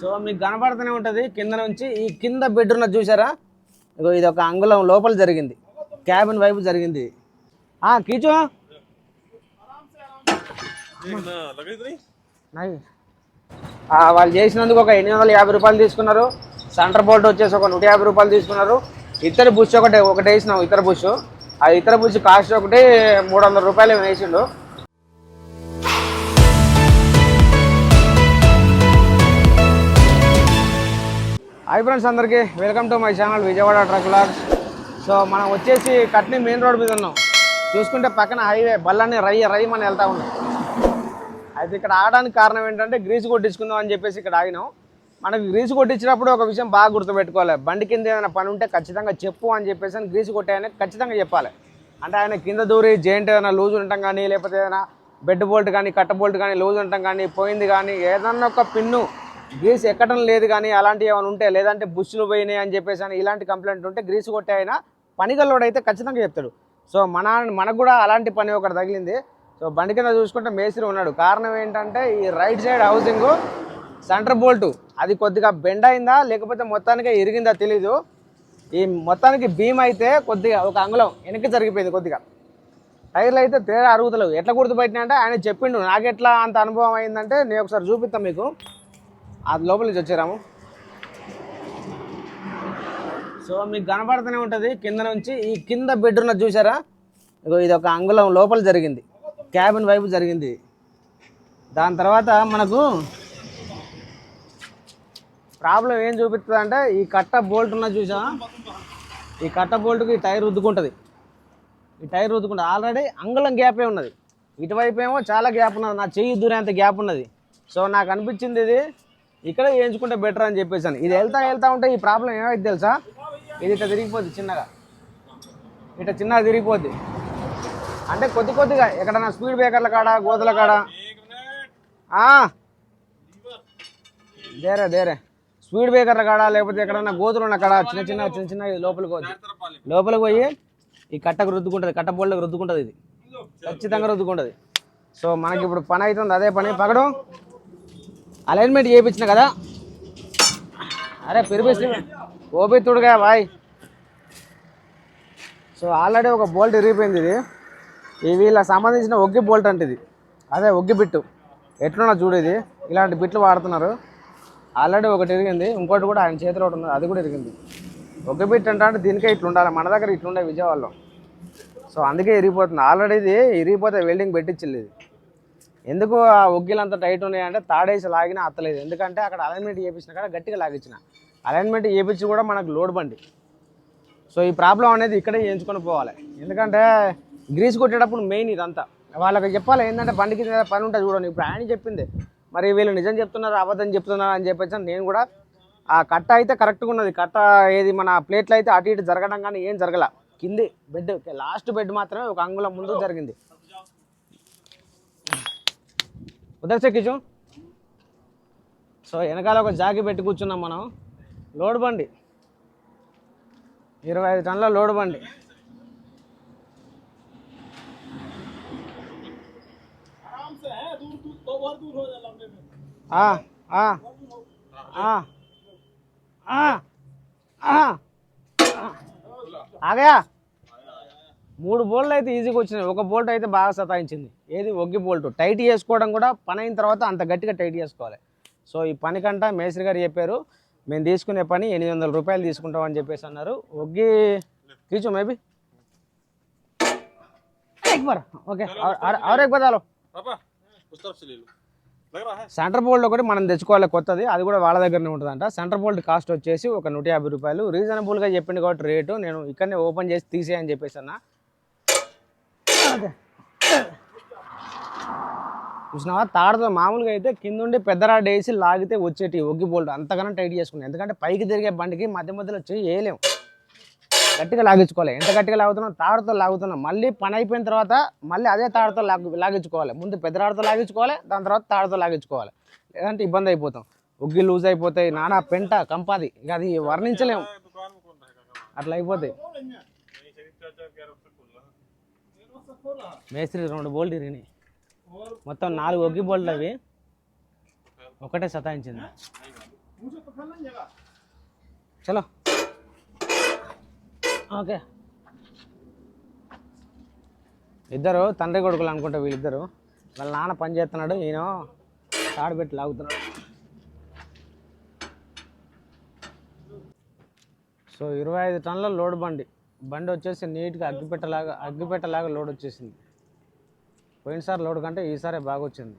So మీకు కనబడుతూనే ఉంటుంది. కింద నుంచి ఈ కింద బెడ్ ఉన్నది చూసారా? ఇగో ఇది ఒక అంగుళం లోపల జరిగింది. క్యాబిన్ వైపు జరిగింది. ఆ కీచో. వాళ్ళు చేసినందుకు ఒక ఎనిమిది వందల యాభై రూపాయలు తీసుకున్నారు. సెంటర్ బోల్ట్ వచ్చేసి ఒక నూట యాభై రూపాయలు తీసుకున్నారు. ఇతర బుష్ ఒకటి ఒకటి వేసినాం ఇతర బుష్. ఆ ఇతర బుష్ కాస్ట్ ఒకటి మూడు వందల రూపాయలు ఏమో వేసిండు. హాయ్ ఫ్రెండ్స్ అందరికీ. Welcome to my channel Vijayawada truck logs. So మనం వచ్చేసి కట్ని మెయిన్ రోడ్ మీద ఉన్నాం. చూసుకుంటే పక్కన హైవే బల్లాన్ని రై మనం వెళ్తా ఉన్నాం. అయితే ఇక్కడ ఆగడానికి కారణం ఏంటంటే గ్రీస్ కొట్టించుకుందాం అని చెప్పేసి ఇక్కడ ఆగినాం. మనకి గ్రీస్ కొట్టించినప్పుడు ఒక విషయం బాగా గుర్తుపెట్టుకోవాలి. బండి కింద ఏదైనా పని ఉంటే ఖచ్చితంగా చెప్పు అని చెప్పేసి అని గ్రీస్ కొట్టాయని ఖచ్చితంగా చెప్పాలి. అంటే ఆయన కింద దూరి జెయింట్ ఏదైనా లూజ్ ఉండటం కానీ లేకపోతే ఏదైనా బెడ్ బోల్ట్ కానీ కట్ట బోల్ట్ కానీ లూజ్ ఉండటం కానీ పోయింది కానీ ఏదన్నా ఒక పిన్ను గ్రీస్ ఎక్కడం లేదు కానీ అలాంటివి ఏమైనా ఉంటే లేదంటే బుష్లు పోయినాయి అని చెప్పేసి అని ఇలాంటి కంప్లైంట్ ఉంటే గ్రీస్ కొట్టే ఆయన పనిగల్లోడు అయితే ఖచ్చితంగా చెప్తాడు. సో మన మనకు కూడా అలాంటి పని ఒకటి తగిలింది. సో బండి కింద చూసుకుంటే మేస్త్రి ఉన్నాడు. కారణం ఏంటంటే ఈ right side housing centre bolt. అది కొద్దిగా బెండ్ అయిందా లేకపోతే మొత్తానికి ఇరిగిందా తెలీదు. ఈ మొత్తానికి బీమ్ అయితే కొద్దిగా ఒక అంగుళం వెనక్కి జరిగిపోయింది కొద్దిగా. టైర్లు అయితే తేడా అరుగుతలేవు. ఎట్లా గుర్తుపెట్టినా అంటే ఆయన చెప్పిండు నాకు ఎట్లా అంత అనుభవం అయిందంటే నేను ఒకసారి చూపిస్తాను మీకు. అది లోపల నుంచి వచ్చారాము సో మీకు కనబడుతూనే ఉంటుంది కింద నుంచి. ఈ కింద బెడ్ ఉన్నది చూసారా? ఇగో ఇది ఒక అంగుళం లోపల జరిగింది. క్యాబిన్ వైపు జరిగింది. దాని తర్వాత మనకు ప్రాబ్లం ఏం చూపిస్తుంది అంటే ఈ కట్ట బోల్ట్ ఉన్నది చూసా ఈ కట్ట బోల్ట్కి ఈ టైర్ రుద్దుకుంటుంది. ఈ టైర్ రుద్దుకుంటుంది. ఆల్రెడీ అంగుళం గ్యాపే ఉన్నది. ఇటువైపు ఏమో చాలా గ్యాప్ ఉన్నది. నా చెయ్యి దూరేంత గ్యాప్ ఉన్నది. సో నాకు అనిపించింది ఇది ఇక్కడ వేయించుకుంటే బెటర్ అని చెప్పేసాను. ఇది వెళ్తా వెళ్తా ఉంటే ఈ ప్రాబ్లం ఏమైతే తెలుసా? ఇది ఇట్లా తిరిగిపోద్ది చిన్నగా. ఇట్లా చిన్నగా తిరిగిపోద్ది. అంటే కొద్ది కొద్దిగా ఎక్కడన్నా స్పీడ్ బ్రేకర్ల కాడ గోతుల కాడ. దేరే దేరే. స్పీడ్ బ్రేకర్ల కాడ లేకపోతే ఎక్కడన్నా గోతులు ఉన్న కాడ చిన్న చిన్న చిన్న చిన్న లోపలికి పోద్ది. లోపలికి పోయి ఈ కట్టకు రుద్దుకుంటుంది కట్ట బోల్డ్కి రుద్దుకుంటుంది ఇది. ఖచ్చితంగా రుద్దుకుంటుంది. సో మనకి ఇప్పుడు పని అవుతుంది అదే పని. పగడం. అలైన్మెంట్ చేయించిన కదా? అరే పెరిపేసి ఓపీ తుడుగా బాయ్. సో ఆల్రెడీ ఒక బోల్ట్ ఇరిగిపోయింది ఇది. ఈ వీళ్ళకి సంబంధించిన ఒగ్గి బోల్ట్ అంటే ఇది. అదే ఒగ్గి బిట్టు. ఎట్లున్నా చూడు ఇది. ఇలాంటి బిట్లు వాడుతున్నారు. ఆల్రెడీ ఒకటి ఇరిగింది ఇంకోటి కూడా ఆయన చేతిలో ఒకటి ఉంది అది కూడా ఇరిగింది ఒగ్గి బిట్ అంటే అంటే దీనికే ఇట్లా ఉండాలి. మన దగ్గర ఇట్లుండే విజయవాడలో. సో అందుకే ఇరిగిపోతుంది ఆల్రెడీ ఇది ఇరిగిపోతే వెల్డింగ్ పెట్టించలేదు ఎందుకు ఆ ఒగ్గిలు అంత టైట్ ఉన్నాయంటే తాడేసి లాగినా అత్తలేదు. ఎందుకంటే అక్కడ అలైన్మెంట్ చేయించిన కాడ గట్టిగా లాగించిన అలైన్మెంట్ చేయించి కూడా మనకు లోడ్ బండి. సో ఈ ప్రాబ్లం అనేది ఇక్కడే చేయించుకొని పోవాలి. ఎందుకంటే గ్రీస్ కొట్టేటప్పుడు మెయిన్ ఇదంతా. వాళ్ళకి చెప్పాలి ఏంటంటే బండికి పని ఉంటుంది చూడండి. ఇప్పుడు ఆయన చెప్పింది. మరి వీళ్ళు నిజం చెప్తున్నారు అబద్ధం చెప్తున్నారు అని చెప్పేసి నేను కూడా ఆ కట్ట అయితే కరెక్ట్గా ఉన్నది. కట్ట ఏది మన ప్లేట్లు అయితే అటు ఇటు జరగడం కానీ ఏం జరగల. కింది బెడ్ లాస్ట్ బెడ్ మాత్రమే ఒక అంగుళం ముందు జరిగింది. ఉదర్ చెక్కించు సో వెనకాల ఒక జాకి పెట్టి కూర్చున్నాం మనం. లోడ్ బండి. ఇరవై ఐదు టన్నుల లోడ్ బండి. ఆగయా మూడు బోల్ట్ అయితే ఈజీగా వచ్చినాయి. ఒక బోల్ట్ అయితే బాగా సతాయించింది. ఏది? ఒగ్గి బోల్ట్. టైట్ చేసుకోవడం కూడా పని అయిన తర్వాత అంత గట్టిగా టైట్ చేసుకోవాలి. సో ఈ పని కంట మేస్త్రి గారు చెప్పారు మేము తీసుకునే పని ఎనిమిది వందల రూపాయలు తీసుకుంటామని చెప్పేసి అన్నారు. ఒగ్గి కీచు మేబీ? ఓకే. అవరే సెంటర్ బోల్డ్ ఒకటి మనం తెచ్చుకోవాలి కొత్తది. అది కూడా వాళ్ళ దగ్గరనే ఉంటుందంట. సెంటర్ బోల్డ్ కాస్ట్ వచ్చేసి ఒక నూట యాభై రూపాయలు. రీజనబుల్గా చెప్పింది కాబట్టి రేటు నేను ఇక్కడనే ఓపెన్ చేసి తీసేయని చెప్పేసి అన్నా. చూసినావా? తాడుతో మామూలుగా అయితే కిందుండి పెద్ద రాడ్ వేసి లాగితే వచ్చేటి ఒగ్గి బోల్ట్. అంతకన్నా టైట్ చేసుకున్నాం. ఎందుకంటే పైకి తిరిగే బండికి మధ్య మధ్యలో వచ్చి వేయలేం. గట్టిగా లాగించుకోవాలి. ఎంత గట్టిగా లాగుతున్నాం? తాడుతో లాగుతున్నాం. మళ్ళీ పని అయిపోయిన తర్వాత మళ్ళీ అదే తాడుతో లాగ లాగించుకోవాలి. ముందు పెద్దరాడుతో లాగించుకోవాలి దాని తర్వాత తాడుతో లాగించుకోవాలి. లేదంటే ఇబ్బంది అయిపోతాం. ఒగ్గి లూజ్ అయిపోతాయి. నానా పెంట కంపాది. ఇక అది వర్ణించలేము అట్లా అయిపోతాయి. మేస్త్రి రెండు బోల్డ్ ఇరిగినాయి. మొత్తం నాలుగు ఒగ్గి బోల్డ్ అవి. ఒకటే సతాయించింది. చలో. ఓకే. ఇద్దరు తండ్రి కొడుకులు అనుకుంటా వీళ్ళిద్దరు. వాళ్ళ నాన్న పని చేస్తున్నాడు ఈయన తాడు పెట్టి లాగుతున్నాడు. సో ఇరవై ఐదు టన్నుల లోడ్ బండి. బండి వచ్చేసి నీట్గా అగ్గిపెట్టలాగా అగ్గిపెట్టలాగా లోడ్ వచ్చేసింది. పోయినసారి లోడ్ కంటే ఈసారి బాగా వచ్చింది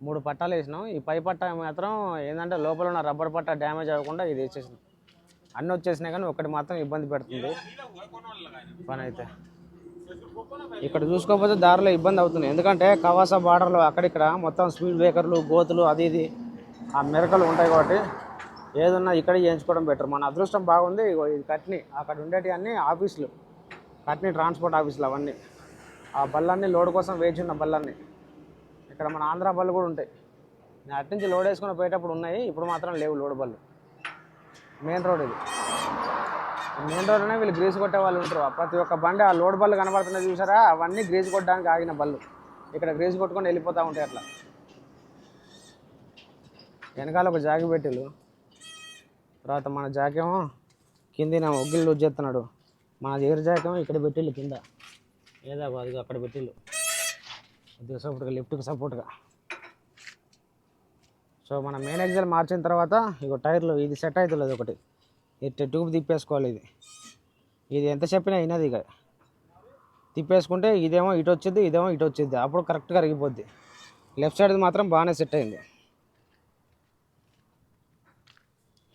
మూడు పట్టాలు వేసినాం. ఈ పై పట్ట మాత్రం ఏంటంటే లోపల ఉన్న రబ్బర్ పట్ట డ్యామేజ్ అవ్వకుండా ఇది వేసేసింది అన్నీ వచ్చేసినాయి కానీ ఒకటి మాత్రం ఇబ్బంది పెడుతుంది. పని అయితే ఇక్కడ చూసుకోకపోతే దారిలో ఇబ్బంది అవుతుంది. ఎందుకంటే కవాసా బార్డర్లో అక్కడిక్కడ మొత్తం స్పీడ్ బ్రేకర్లు గోతులు అది ఇది ఆ మెరకలు ఉంటాయి కాబట్టి ఏదన్నా ఇక్కడ చేయించుకోవడం బెటర్ మన అదృష్టం బాగుంది ఇది కట్ని అక్కడ ఉండేటి అన్ని ఆఫీసులు కట్ని ట్రాన్స్పోర్ట్ ఆఫీసులు అవన్నీ. ఆ బళ్ళన్నీ లోడ్ కోసం వేచి ఉన్న బళ్ళన్నీ. ఇక్కడ మన ఆంధ్ర బళ్ళు కూడా ఉంటాయి. నేను అటు నుంచి లోడ్ వేసుకుని పోయేటప్పుడు ఉన్నాయి ఇప్పుడు మాత్రం లేవు లోడ్ బళ్ళు. మెయిన్ రోడ్ ఇది. మెయిన్ రోడ్లోనే వీళ్ళు గ్రీస్ కొట్టే వాళ్ళు ఉంటారు. ప్రతి ఒక్క బండి ఆ లోడ్ బళ్ళు కనబడుతున్నాయి చూసారా? అవన్నీ గ్రీస్ కొట్టడానికి ఆగిన బళ్ళు. ఇక్కడ గ్రీస్ కొట్టుకొని వెళ్ళిపోతూ ఉంటాయి అట్లా. వెనకాల ఒక జాగి పెట్టిలు తర్వాత మన జాకేమో కిందిన ఒగ్గిళ్ళు లూజ్ చేస్తున్నాడు మన దగ్గర జాకేమో ఇక్కడ పెట్టిళ్ళు కింద. ఏదా అది అక్కడ పెట్టిళ్ళు. కొద్దిగా సపోర్ట్గా లిఫ్ట్కి సపోర్ట్గా సో మన మెయిన్ ఎగ్జాల్ మార్చిన తర్వాత ఇగో టైర్లు ఇది సెట్ అవుతుంది ఒకటి. ఇది ట్యూబ్ తిప్పేసుకోవాలి ఇది. ఇది ఎంత చెప్పినా అయినది ఇక. తిప్పేసుకుంటే ఇదేమో ఇటు వచ్చింది ఇదేమో ఇటు వచ్చింది. అప్పుడు కరెక్ట్గా అరిగిపోద్ది లెఫ్ట్ సైడ్ మాత్రం బాగానే సెట్ అయింది.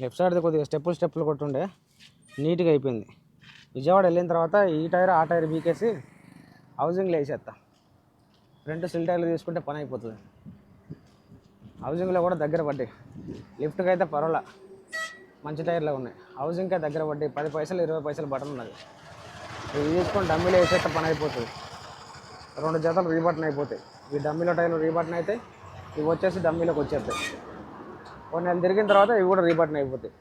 లెఫ్ట్ సైడ్ కొద్దిగా స్టెప్పులు స్టెప్పులు కొట్టుండే. నీట్గా అయిపోయింది. విజయవాడ వెళ్ళిన తర్వాత ఈ టైర్ ఆ టైర్ బీకేసి హౌసింగ్లో వేసేస్తా ఫ్రంట్ సిల్ టైర్లు తీసుకుంటే పని అయిపోతుంది. హౌసింగ్లో కూడా దగ్గర పడ్డాయి. లిఫ్ట్కి అయితే పర్వాలా. మంచి టైర్లు ఉన్నాయి. హౌజింగ్కే దగ్గర పడ్డాయి. పది పైసలు ఇరవై పైసలు బటన్ ఉన్నది. ఇవి తీసుకొని డమ్మీలో వేసేస్తే పని అయిపోతుంది. రెండు జతలు రీబటన్ అయిపోతాయి. ఈ డమ్మీలో టైర్లు రీబటన్ అయితే ఇవి వచ్చేసి డమ్మీలోకి వచ్చేస్తాయి. కొన్ని నెలలు తిరిగిన తర్వాత ఇవి కూడా రీబటన్ అయిపోతాయి.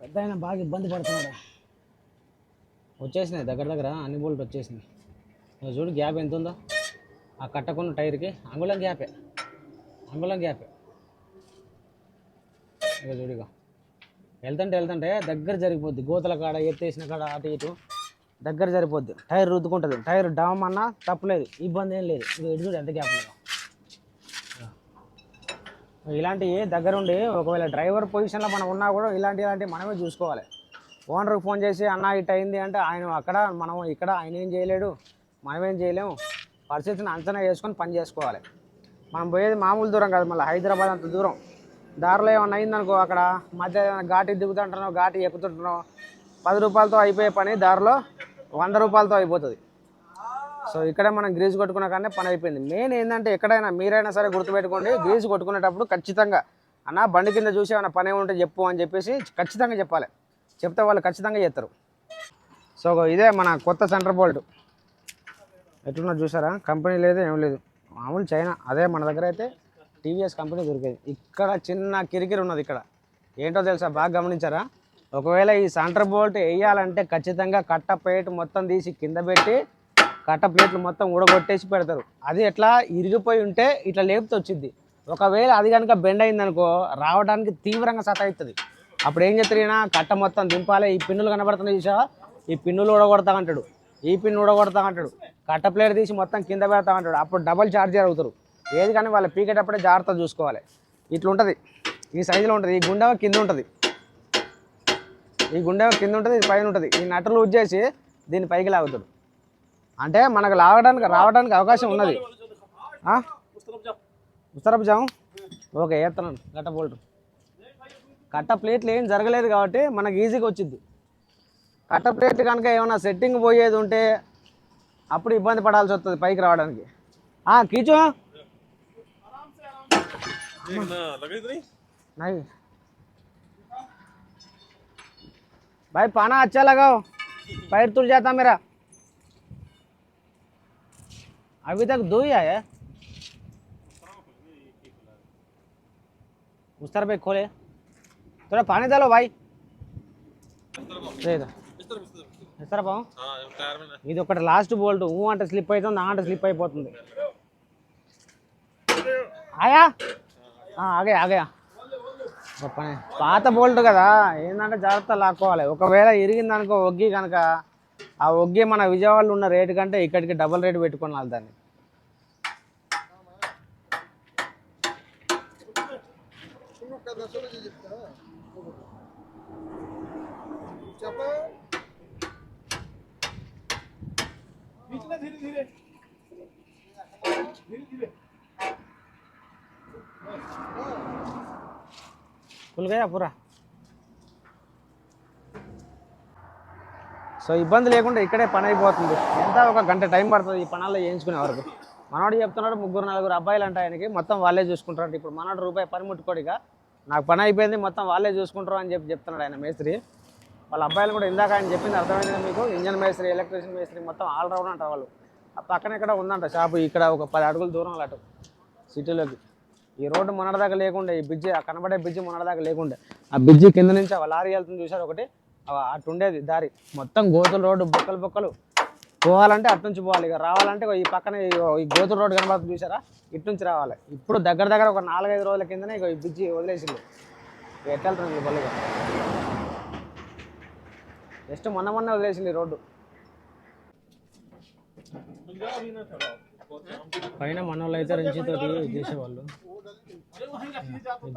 పెద్ద ఆయన బాగా ఇబ్బంది పడుతున్నాడు. వచ్చేసినాయి దగ్గర దగ్గర అన్ని బోల్ట్ వచ్చేసినాయి. ఇక చూడు గ్యాప్ ఎంత ఉందో. ఆ కట్టకున్న టైర్కి అంగుళం గ్యాపే. అంగుళం గ్యాపే. ఇక చూడు ఇక వెళ్తుంటే వెళ్తుంటే దగ్గర జరిగిపోద్ది. గోతల కాడ ఎత్తేసిన కాడ అటు ఇటు దగ్గర సరిపోద్ది టైర్ రుద్దుకుంటుంది. టైర్ డామ్ అన్నా తప్పలేదు. ఇబ్బంది ఏం లేదు. ఇక చూడు ఎంత గ్యాప్ ఉందో. ఇలాంటివి దగ్గరుండి ఒకవేళ డ్రైవర్ పొజిషన్లో మనం ఉన్నా కూడా ఇలాంటి ఇలాంటివి మనమే చూసుకోవాలి. ఓనర్కి ఫోన్ చేసి అన్న ఇట్ అయింది అంటే ఆయన అక్కడ మనం ఇక్కడ ఆయన ఏం చేయలేడు మనమేం చేయలేము. పరిస్థితిని అంచనా వేసుకొని పని చేసుకోవాలి. మనం పోయేది మామూలు దూరం కాదు మళ్ళీ హైదరాబాద్ అంత దూరం. దారిలో ఏమన్నా అయిందనుకో అక్కడ మధ్య ఏమైనా ఘాటి దిగుతుంటున్నావు ఘాటి ఎక్కుతుంటున్నావు పది రూపాయలతో అయిపోయే పని దారిలో వంద రూపాయలతో అయిపోతుంది. సో ఇక్కడ మనం గ్రీజ్ కొట్టుకున్న కానీ పని అయిపోయింది. మెయిన్ ఏంటంటే ఎక్కడైనా మీరైనా సరే గుర్తుపెట్టుకోండి గ్రీజ్ కొట్టుకునేటప్పుడు ఖచ్చితంగా అన్న బండి కింద చూసి ఏమైనా పని ఉంటే చెప్పు అని చెప్పేసి ఖచ్చితంగా చెప్పాలి. చెప్తే వాళ్ళు ఖచ్చితంగా చేస్తారు. సో ఇదే మన కొత్త సెంటర్ బోల్ట్. ఎట్లున్నా చూసారా? కంపెనీ లేదు ఏం లేదు. మామూలు చైనా. అదే మన దగ్గర అయితే టీవీఎస్ కంపెనీ దొరికేది. ఇక్కడ చిన్న కిరికిరి ఉన్నది ఇక్కడ. ఏంటో తెలుసా? బాగా గమనించారా? ఒకవేళ ఈ సెంటర్ బోల్ట్ వేయాలంటే ఖచ్చితంగా కట్ట మొత్తం తీసి కింద పెట్టి కట్ట ప్లేట్లు మొత్తం ఊడగొట్టేసి పెడతారు. అది ఎట్లా? ఇరిగిపోయి ఉంటే ఇట్లా లేపుతూ వచ్చింది ఒకవేళ అది కనుక బెండ్ అయిందనుకో రావడానికి తీవ్రంగా సతాయిస్తుంది అప్పుడు ఏం చెప్తారు కట్ట మొత్తం దింపాలి. ఈ పిన్నులు కనబడుతున్నాయి చూసా ఈ పిన్నులు ఊడగొడతా అంటాడు. ఈ పిన్ ఊడగొడతా అంటాడు. కట్ట ప్లేట్ తీసి మొత్తం కింద పెడతా అంటాడు. అప్పుడు డబల్ ఛార్జర్ అవుతారు ఏది కానీ వాళ్ళు పీకేటప్పుడే జాగ్రత్త చూసుకోవాలి. ఇట్లా ఉంటుంది ఈ సైజులో ఉంటుంది. ఈ గుండెవ కింద ఉంటుంది. ఈ గుండెవ కింద ఉంటుంది. ఇది పైన ఉంటుంది. ఈ నటలు ఉజ్జేసి చేసి దీన్ని పైకి లాగుతాడు. అంటే మనకు లాగడానికి రావడానికి అవకాశం ఉన్నది ఉత్తరపు జాము ఓకే వేస్తున్నాను గట్ట బోల్ట్ కట్ట ప్లేట్లు ఏం జరగలేదు కాబట్టి మనకి ఈజీగా వచ్చింది కట్ట ప్లేట్ కనుక ఏమైనా సెట్టింగ్ పోయేది ఉంటే అప్పుడు ఇబ్బంది పడాల్సి వస్తుంది పైకి రావడానికి ఆ, కీచు देखना लगे इतनी नहीं भाई पाना अच्छा लगाओ पैर तुल जाता मेरा अभी तक दो ही आया है उस तरफ एक खोले थोड़ा पानी डालो भाई दे दो इस तरफ आओ हाँ टायर में ना ఇది ఒకటి లాస్ట్ బోల్ట్ ఊ అంటే స్లిప్ అవుతుంది ఆ అంటే స్లిప్ అయిపోతుంది ఆయా ఆ, ఆగే ఆగే గొప్పనే పాత బోల్ట్ కదా ఏంటంటే జాగ్రత్త లాక్కోవాలి ఒకవేళ ఇరిగింది అనుకో ఒగ్గి కనుక ఆ ఒగ్గి మన విజయవాడలో ఉన్న రేటు కంటే ఇక్కడికి డబుల్ రేటు పెట్టుకోవాలి దాన్ని धीरे धीरे धीरे धीरे ఫుల్గా పూరా సో ఇబ్బంది లేకుండా ఇక్కడే పని అయిపోతుంది ఎంత ఒక గంట టైం పడుతుంది ఈ పనాల్లో చేయించుకునే వరకు మనోడు చెప్తున్నాడు ముగ్గురు నలుగురు అబ్బాయిలు అంటే ఆయనకి మొత్తం వాళ్ళే చూసుకుంటారు ఇప్పుడు మనోడు రూపాయి పని ముట్టుకోడిగా నాకు పని అయిపోయింది మొత్తం వాళ్ళే చూసుకుంటారు అని చెప్పి చెప్తున్నాడు ఆయన మేస్త్రి. వాళ్ళ అబ్బాయిలు కూడా ఇందాక ఆయన చెప్పింది అర్థమైంది మీకు? ఇంజన్ మేస్త్రి ఎలక్ట్రీషియన్ మేస్త్రి మొత్తం ఆల్ రౌండ్ అంటారు వాళ్ళు. ఆ పక్కన ఇక్కడ ఉందంట షాపు ఇక్కడ ఒక పది అడుగుల దూరం అటు సిటీలోకి. ఈ రోడ్డు మొన్నటిదాకా లేకుండే ఈ బ్రిడ్జి ఆ కనబడే బ్రిడ్జి మొన్నటిదాకా లేకుండే. ఆ బ్రిడ్జి కింద నుంచి ఆ లారీ వెళ్తుంది చూసారు ఒకటి? అటు ఉండేది దారి. మొత్తం గోతుల రోడ్డు బొక్కలు బొక్కలు. పోవాలంటే అటు నుంచి పోవాలి. ఇక రావాలంటే ఈ పక్కన ఈ గోతుల రోడ్డు కనబడుతుంది చూసారా? ఇటు నుంచి రావాలి. ఇప్పుడు దగ్గర దగ్గర ఒక నాలుగైదు రోజుల కిందనే ఇక బ్రిడ్జి వదిలేసింది ఎట్టెళ్తుంది బల్లిక జస్ట్ మొన్న మొన్న వదిలేసింది రోడ్డు. పైన మన వాళ్ళు అయితే రంజితో చూసేవాళ్ళు.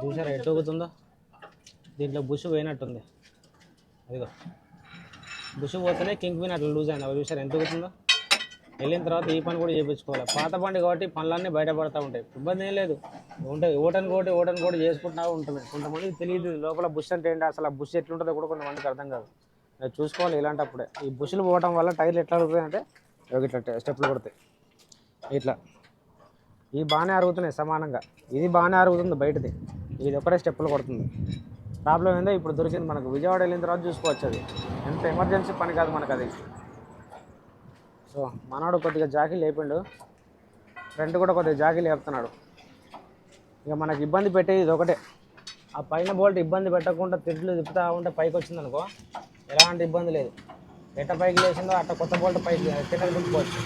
చూసారా ఎట్టు ఊగుతుందో? దీంట్లో బుష్ పోయినట్టుంది. అదిగో. బుష్ పోతేనే కింగ్ పిన్ అట్లా లూజ్ అయింది అవి చూసారు ఎంత అవుతుందో? వెళ్ళిన తర్వాత ఈ పని కూడా చేయించుకోవాలి పాత బండి కాబట్టి పనులన్నీ బయటపడతా ఉంటాయి. ఇబ్బంది ఏం లేదు. ఉంటాయి. ఓటన్ కోటి ఓటన్ కోటి చేసుకుంటా ఉంటుంది. కొంతమందికి తెలియదు లోపల బుష్ అంటే ఏంటి అసలు ఆ బుష్ ఎట్లుంటుందో కూడా కొంతమందికి అర్థం కాదు. అది చూసుకోవాలి ఇలాంటప్పుడే. ఈ బుష్లు పోవడం వల్ల టైర్లు ఎట్లా అరుగుతాయి అంటే ఇట్లా స్టెప్లు కొడతాయి. ఇట్లా. ఇవి బాగానే అరుగుతున్నాయి సమానంగా. ఇది బాగానే అరుగుతుంది బయటది. ఇది ఒకటే స్టెప్పులు కొడుతుంది. ప్రాబ్లం ఏందో ఇప్పుడు దొరికింది మనకు. విజయవాడ వెళ్ళిన తర్వాత చూసుకోవచ్చు అది. ఎంత ఎమర్జెన్సీ పని కాదు మనకు అది సో మనవాడు కొద్దిగా జాకీ లేపిండు. ఫ్రెండ్ కూడా కొద్దిగా జాకీ లేపుతున్నాడు. ఇక మనకి ఇబ్బంది పెట్టేది ఇది ఒకటే. ఆ పైన బోల్ట్ ఇబ్బంది పెట్టకుండా తిట్లు తిప్పుతా ఉంటే పైకి వచ్చిందనుకో ఎలాంటి ఇబ్బంది లేదు. ఎట్ట పైకి లేచిందో అట్ట కొత్త బోల్ట్ పైకి కింద తిప్పుకోవచ్చు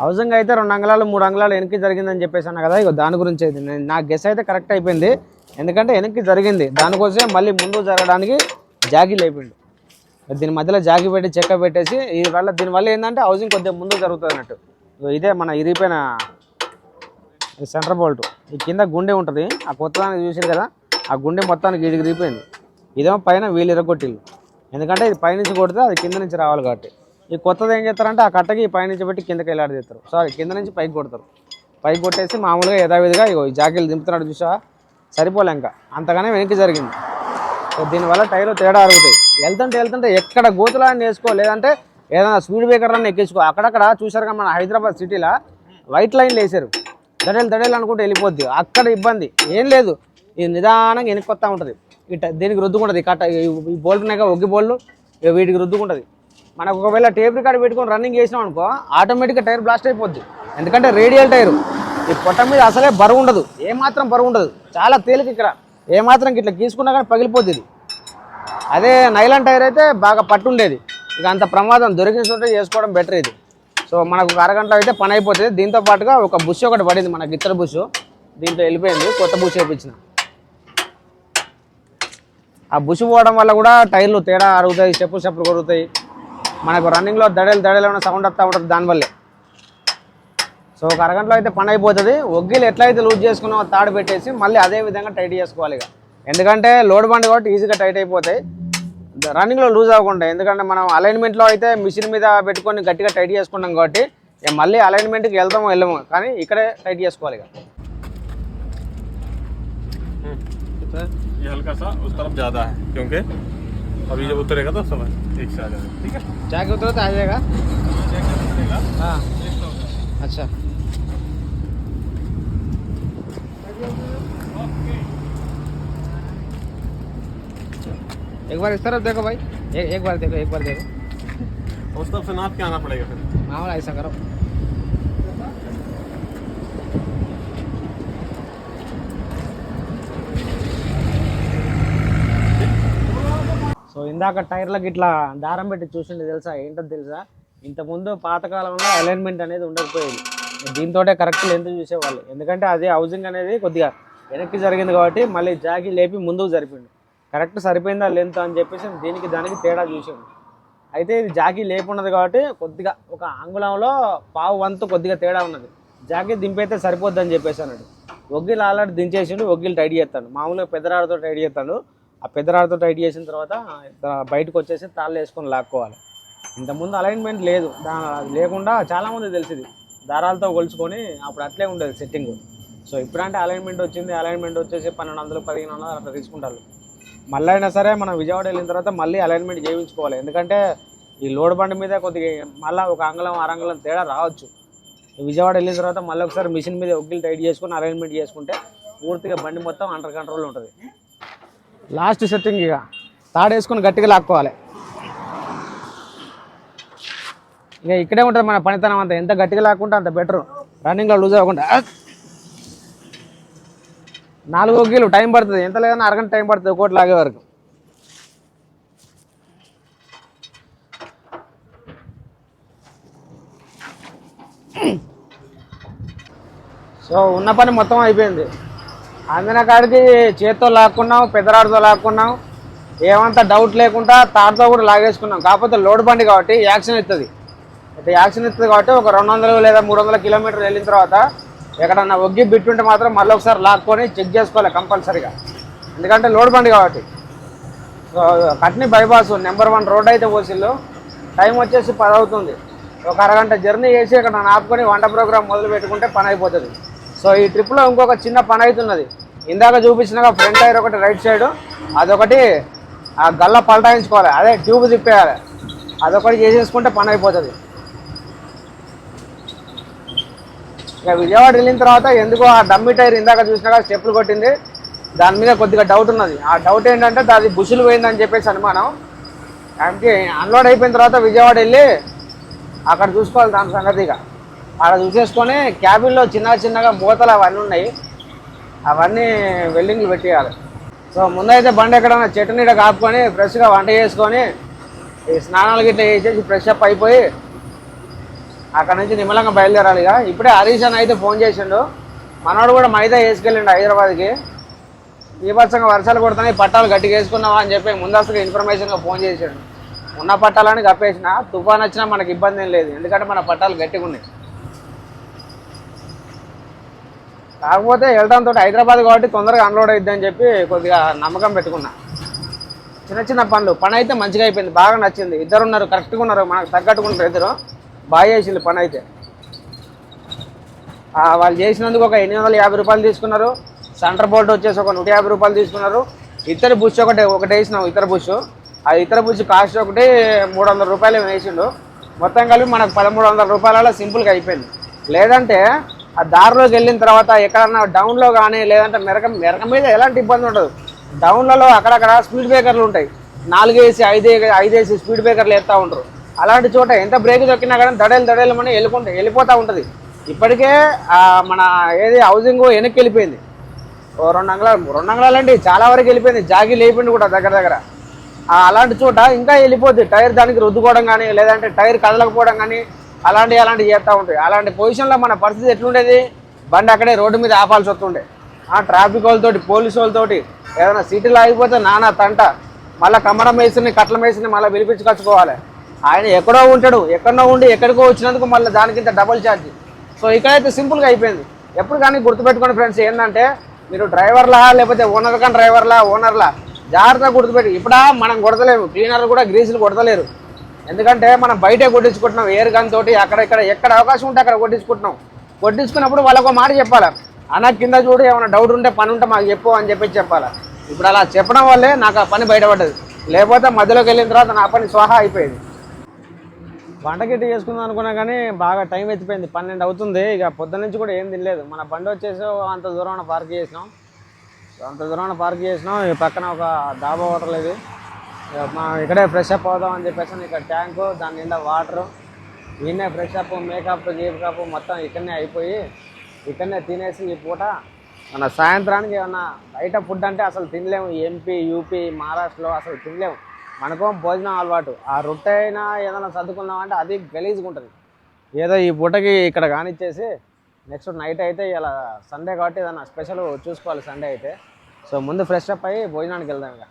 హౌసింగ్ అయితే రెండు అంగళాలు మూడు అంగళాలు వెనక్కి జరిగిందని చెప్పేసి అన్నా కదా ఇక దాని గురించి అయితే నా గెస్ అయితే కరెక్ట్ అయిపోయింది. ఎందుకంటే వెనక్కి జరిగింది. దానికోసమే మళ్ళీ ముందు జరగడానికి జాగీలు అయిపోయింది దీని మధ్యలో జాగి పెట్టి చెక్క పెట్టేసి ఈ వల్ల దీనివల్ల ఏంటంటే హౌసింగ్ కొద్దిగా ముందు జరుగుతుంది అన్నట్టు. ఇదే మన ఇరిగిపోయిన సెంటర్ బోల్ట్ ఈ కింద గుండె ఉంటుంది. ఆ కొత్త దానికి చూసారు కదా ఆ గుండె మొత్తానికి ఇదిగిరిగిపోయింది ఇదేమో పైన వీళ్ళు ఇరగొట్టిల్లు ఎందుకంటే ఇది పైనుంచి కొడితే అది కింద నుంచి రావాలి కాబట్టి. ఈ కొత్తది ఏం చేస్తారంటే ఆ కట్టకి ఈ పైనుంచి పెట్టి కిందకి వెళ్ళాడదీస్తారు సారీ కింద నుంచి పైకి కొడతారు. పైకి కొట్టేసి మామూలుగా యథావిధిగా ఇగో ఈ జాకీలు దింపుతున్నాడు చూసా సరిపోలే ఇంకా. అంతగానే వెనక్కి జరిగింది. దీనివల్ల టైర్లు తేడా అరుగుతాయి. వెళ్తుంటే వెళ్తుంటే ఎక్కడ గోతులాన్ని వేసుకో లేదంటే ఏదైనా స్పీడ్ బ్రేకర్ అన్న ఎక్కించుకో. అక్కడక్కడ చూసారు కదా మన హైదరాబాద్ సిటీలో వైట్ లైన్లు వేసారు దడేలు దడేలు అనుకుంటే వెళ్ళిపోద్ది. అక్కడ ఇబ్బంది. ఏం లేదు. ఇది నిదానంగా వెనక్కొస్తా ఉంటుంది. ఇట దీనికి రుద్దుకుంటుంది. కట్ట ఈ బోల్ట్ ఉన్నాయి కదా ఒగ్గి బోల్డ్ ఇక వీటికి రుద్దుకుంటుంది. మనకు ఒకవేళ టేప్ రికార్డ్ పెట్టుకొని రన్నింగ్ చేసినాం అనుకో ఆటోమేటిక్గా టైర్ బ్లాస్ట్ అయిపోద్ది. ఎందుకంటే రేడియల్ టైరు. ఈ పొట్ట మీద అసలే బరువు ఉండదు. ఏమాత్రం బరువు ఉండదు. చాలా తేలిక ఇక్కడ. ఏమాత్రం ఇట్లా గీసుకున్నా కానీ పగిలిపోద్ది ఇది. అదే నైలాన్ టైర్ అయితే బాగా పట్టుండేది. ఇక అంత ప్రమాదం దొరికిన చోట చేసుకోవడం బెటర్ ఇది. సో మనకు ఒక అరగంటలో అయితే పని అయిపోతుంది. దీంతో పాటుగా ఒక బుష్ ఒకటి పడింది మనకి ఇతర బుష్. దీంతో వెళ్ళిపోయింది. కొత్త బుష్ వేయించిన ఆ బుష్ పోవడం వల్ల కూడా టైర్లు తేడా అరుగుతాయి చెప్పులు చెప్పులు కొరుగుతాయి. మనకు రన్నింగ్లో దడేలు దడేలు ఏమైనా సౌండ్ వస్తూ ఉంటుంది దానివల్లే సో ఒక అరగంటలో అయితే పని అయిపోతుంది ఒగ్గిలు ఎట్లయితే లూజ్ చేసుకున్నామో తాడు పెట్టేసి మళ్ళీ అదే విధంగా టైట్ చేసుకోవాలి ఇక ఎందుకంటే లోడ్ బండి కాబట్టి ఈజీగా టైట్ అయిపోతాయి రన్నింగ్లో లూజ్ అవ్వకుండా ఎందుకంటే మనం అలైన్మెంట్లో అయితే మిషన్ మీద పెట్టుకొని గట్టిగా టైట్ చేసుకున్నాం కాబట్టి ఇక మళ్ళీ అలైన్మెంట్కి వెళ్తాము వెళ్ళము కానీ ఇక్కడే టైట్ చేసుకోవాలి ఇక ये हल्का सा उस तरफ ज्यादा है क्योंकि अभी जब उतरेगा तो समय। ठीक से आ जाएगा? ठीक है जाके उतरो तो आ जाएगा हाँ। अच्छा। एक बार इस तरफ़ देखो भाई। एक एक बार देखो एक बार देखो। उस तरफ़ से नाप के आना पड़ेगा फिर। मामला ऐसा करो। ఇందాక టైర్లకు ఇట్లా దారం పెట్టి చూసింది తెలుసా? ఏంటో తెలుసా? ఇంతకుముందు పాతకాలంలో అలైన్మెంట్ అనేది ఉండకపోయేది. దీంతో కరెక్ట్ లెంత్ చూసేవాళ్ళు. ఎందుకంటే అది హౌసింగ్ అనేది కొద్దిగా వెనక్కి జరిగింది కాబట్టి మళ్ళీ జాకి లేపి ముందుకు జరిపిండు. కరెక్ట్ సరిపోయిందా లెంత్ అని చెప్పేసి దీనికి దానికి తేడా చూసాము అయితే ఇది జాకీ లేపున్నది కాబట్టి కొద్దిగా ఒక అంగుళంలో పావు వంతు కొద్దిగా తేడా ఉన్నది. జాకీ దింపైతే సరిపోద్దని చెప్పేసి అన్నాడు. ఒగ్గిలు ఆల్రెడీ దించేసిండు ఒగ్గిలు టైడ్ చేస్తాడు. మామూలుగా పెద్దరాడితో టైట్ చేస్తాడు. ఆ పెద్దరాడితో టైట్ చేసిన తర్వాత బయటకు వచ్చేసి తాళ్ళు వేసుకొని లాక్కోవాలి. ఇంతకుముందు అలైన్మెంట్ లేదు. లేకుండా చాలామంది తెలిసింది. దారాలతో కొలుచుకొని అప్పుడు అట్లే ఉండేది సెట్టింగ్ సో ఇప్పుడంటే అలైన్మెంట్ వచ్చింది. అలైన్మెంట్ వచ్చేసి పన్నెండు వందలు పదిహేను వందలు అట్లా తీసుకుంటారు. మళ్ళీ అయినా సరే మనం విజయవాడ వెళ్ళిన తర్వాత మళ్ళీ అలైన్మెంట్ చేయించుకోవాలి. ఎందుకంటే ఈ లోడ్ బండి మీద కొద్దిగా మళ్ళీ ఒక అంగళం అరంగళం తేడా రావచ్చు. విజయవాడ వెళ్ళిన తర్వాత మళ్ళీ ఒకసారి మిషన్ మీద ఒగ్గిలు టైట్ చేసుకొని అలైన్మెంట్ చేసుకుంటే పూర్తిగా బండి మొత్తం అండర్ కంట్రోల్ ఉంటుంది. లాస్ట్ సెట్టింగ్ ఇక. తాడేసుకుని గట్టిగా లాక్కోవాలి. ఇక ఇక్కడే ఉంటుంది మన పనితనం అంతా. ఎంత గట్టిగా లాక్కుంటే అంత బెటర్ రన్నింగ్లో లూజ్ అవ్వకుండా. నాలుగో నాలుగు టైం పడుతుంది. ఎంత లేదన్నా అరగంట టైం పడుతుంది. ఒకటి లాగే వరకు. సో ఉన్న పని మొత్తం అయిపోయింది. అందిన కాడికి చేత్తో లాక్కున్నాం పెద్దరాడితో లాక్కున్నాం ఏమంతా డౌట్ లేకుండా తాడుతో కూడా లాగేసుకున్నాం. కాకపోతే లోడ్ బండి కాబట్టి యాక్షన్ ఇస్తుంది అయితే యాక్షన్ ఇస్తుంది కాబట్టి ఒక రెండు వందలు లేదా మూడు వందల కిలోమీటర్లు వెళ్ళిన తర్వాత ఎక్కడన్నా ఒగ్గి బిట్టుంటే మాత్రం మళ్ళీ ఒకసారి లాక్కొని చెక్ చేసుకోవాలి కంపల్సరీగా. ఎందుకంటే లోడ్ బండి కాబట్టి. So Katni bypass number one road అయితే పోసిల్లు టైం వచ్చేసి పది అవుతుంది. ఒక అరగంట జర్నీ చేసి ఇక్కడ నాపుకొని ఆపుకొని వంట ప్రోగ్రామ్ మొదలు పెట్టుకుంటే పని అయిపోతుంది. సో ఈ ట్రిప్లో ఇంకొక చిన్న పని అవుతున్నది. ఇందాక చూపించినాక ఫ్రంట్ టైర్ ఒకటి రైట్ సైడ్. అదొకటి ఆ గల్ల పల్టాయించుకోవాలి. అదే ట్యూబ్ తిప్పేయాలి. అదొకటి చేసేసుకుంటే పని అయిపోతుంది. ఇక విజయవాడ వెళ్ళిన తర్వాత ఎందుకో ఆ డమ్మి టైర్ ఇందాక చూసినాక స్టెప్పులు కొట్టింది. దాని మీద కొద్దిగా డౌట్ ఉన్నది. ఆ డౌట్ ఏంటంటే అది బుషులు పోయిందని చెప్పేసి అనుమానం. అంటే అన్లోడ్ అయిపోయిన తర్వాత విజయవాడ వెళ్ళి అక్కడ చూసుకోవాలి దాని సంగతిగా అక్కడ చూసేసుకొని క్యాబిన్లో చిన్న చిన్నగా మూతలు అవన్నీ ఉన్నాయి. అవన్నీ వెల్డింగ్లు పెట్టేయాలి. సో ముందైతే బండి ఎక్కడన్నా చెట్టు నీడ కాపుకొని ఫ్రెష్గా వంట చేసుకొని ఈ స్నానాలు గిట్ల చేసేసి ఫ్రెష్ అప్ అయిపోయి అక్కడ నుంచి నిమ్మలంగా బయలుదేరాలి ఇక. ఇప్పుడే హరీష్ అని అయితే ఫోన్ చేసిండు. మనోడు కూడా మైదా వేసుకెళ్ళిండు హైదరాబాద్కి. ఈ పచ్చంగా వర్షాలు కొడుతున్నాయి పట్టాలు గట్టిగా వేసుకున్నావా అని చెప్పి ముందస్తుగా ఇన్ఫర్మేషన్గా ఫోన్ చేసాడు. ఉన్న పట్టాలని కప్పేసిన తుఫాన్ వచ్చినా మనకి ఇబ్బంది ఏం లేదు. ఎందుకంటే మన పట్టాలు గట్టిగా ఉన్నాయి. కాకపోతే వెళ్ళడంతో హైదరాబాద్ కాబట్టి తొందరగా అన్లోడ్ అయిద్ది అని చెప్పి కొద్దిగా నమ్మకం పెట్టుకున్నా. చిన్న చిన్న పనులు. పని అయితే మంచిగా అయిపోయింది. బాగా నచ్చింది. ఇద్దరు ఉన్నారు కరెక్ట్గా ఉన్నారు. మనకు తగ్గట్టుగా ఇద్దరు. బాగా చేసింది పని అయితే. వాళ్ళు చేసినందుకు ఒక ఎనిమిది వందల యాభై రూపాయలు తీసుకున్నారు. సెంటర్ బోల్ట్ వచ్చేసి ఒక నూట యాభై రూపాయలు తీసుకున్నారు. ఇతర బుష్ ఒకటి ఒకటి వేసినాం ఇతర బుష్. ఆ ఇతర బుష్ కాస్ట్ ఒకటి మూడు వందల రూపాయలు వేసిండు. మొత్తం కలిపి మనకు పదమూడు వందల రూపాయలలో సింపుల్గా అయిపోయింది. లేదంటే ఆ దారిలోకి వెళ్ళిన తర్వాత ఎక్కడన్నా డౌన్లో కానీ లేదంటే మెరక మెరక మీద ఎలాంటి ఇబ్బంది ఉండదు. డౌన్లలో అక్కడక్కడ స్పీడ్ బ్రేకర్లు ఉంటాయి. నాలుగేసి ఐదే ఐదేసి స్పీడ్ బ్రేకర్లు వేస్తూ ఉంటారు. అలాంటి చోట ఎంత బ్రేక్ దొక్కినా కానీ దడేలు దడేలు మని వెళ్ళుకుంటే వెళ్ళిపోతూ ఉంటుంది. ఇప్పటికే మన ఏది హౌసింగ్ వెనక్కి వెళ్ళిపోయింది. ఓ రెండు అంగళాలు రెండు అంగళాలండి చాలా వరకు వెళ్ళిపోయింది. జాగి లేపిండి కూడా దగ్గర దగ్గర. అలాంటి చోట ఇంకా వెళ్ళిపోద్ది. టైర్ దానికి రుద్దుకోవడం కానీ లేదంటే టైర్ కదలకపోవడం కానీ అలాంటి అలాంటివి చేస్తూ ఉంటాయి. అలాంటి పొజిషన్లో మన పరిస్థితి ఎట్లుండేది? బండి అక్కడే రోడ్డు మీద ఆపాల్సి వస్తుండే. ఆ ట్రాఫిక్ వాళ్ళతోటి పోలీసు వాళ్ళతోటి ఏదైనా సిటీలో ఆగిపోతే నానా తంట. మళ్ళీ కమ్మరం వేసుని కట్ల వేసుని మళ్ళీ వినిపించుకొచ్చుకోవాలి ఆయన ఎక్కడో ఉంటాడు. ఎక్కడో ఉండి ఎక్కడికో వచ్చినందుకు మళ్ళీ దానికింత డబుల్ ఛార్జ్ సో ఇక్కడైతే సింపుల్గా అయిపోయింది. ఎప్పుడు కానీ గుర్తుపెట్టుకోండి ఫ్రెండ్స్ ఏంటంటే మీరు డ్రైవర్లా లేకపోతే ఓనర్ కానీ డ్రైవర్లా ఓనర్లా జాగ్రత్తగా గుర్తుపెట్టి. ఇప్పుడా మనం కొడతలేము. క్లీనర్లు కూడా గ్రీసులు కొడతలేరు. ఎందుకంటే మనం బయటే కొట్టించుకుంటున్నాం ఎయిర్ గన్ తోటి అక్కడ ఇక్కడ ఎక్కడ అవకాశం ఉంటే అక్కడ కొట్టించుకుంటున్నాం. కొట్టించుకున్నప్పుడు వాళ్ళకు ఒక మాట చెప్పాలి? అన్న కింద చూడు ఏమైనా డౌట్ ఉంటే పని ఉంటే మాకు చెప్పు అని చెప్పి చెప్పాలి? ఇప్పుడు అలా చెప్పడం వల్లే నాకు ఆ పని బయటపడ్డది. లేకపోతే మధ్యలోకి వెళ్ళిన తర్వాత నా పని స్వాహా అయిపోయింది. వంట గిట్ట చేసుకుందాం అనుకున్నా కానీ బాగా టైం ఎత్తిపోయింది. పన్నెండు అవుతుంది. ఇక పొద్దున్న నుంచి కూడా ఏం తినలేదు. మన బండి వచ్చేసి అంత దూరం పార్క్ చేసినాం. అంత దూరం పార్క్ చేసినాం. ఈ పక్కన ఒక డాబా హోటల్ ఇది. మనం ఇక్కడే ఫ్రెష్ అప్ అవుదాం అని చెప్పేసి ఇక్కడ ట్యాంకు దాని నిండా వాటరు ఈయనే ఫ్రెష్ అప్ మేకప్ గీకప్ మొత్తం ఇక్కడనే అయిపోయి ఇక్కడనే తినేసి ఈ పూట మన సాయంత్రానికి ఏమన్నా బయట ఫుడ్ అంటే అసలు తినలేము. ఎంపీ యూపీ మహారాష్ట్రలో అసలు తినలేము. మనకో భోజనం అలవాటు. ఆ రొట్టె అయినా ఏదైనా సర్దుకుందామంటే అది గలీజ్గా ఉంటుంది. ఏదో ఈ పూటకి ఇక్కడ కానిచ్చేసి నెక్స్ట్ నైట్ అయితే ఇలా సండే కాబట్టి ఏదైనా స్పెషల్ చూసుకోవాలి సండే అయితే. సో ముందు ఫ్రెష్ అప్ అయ్యి భోజనానికి వెళ్దాం ఇక.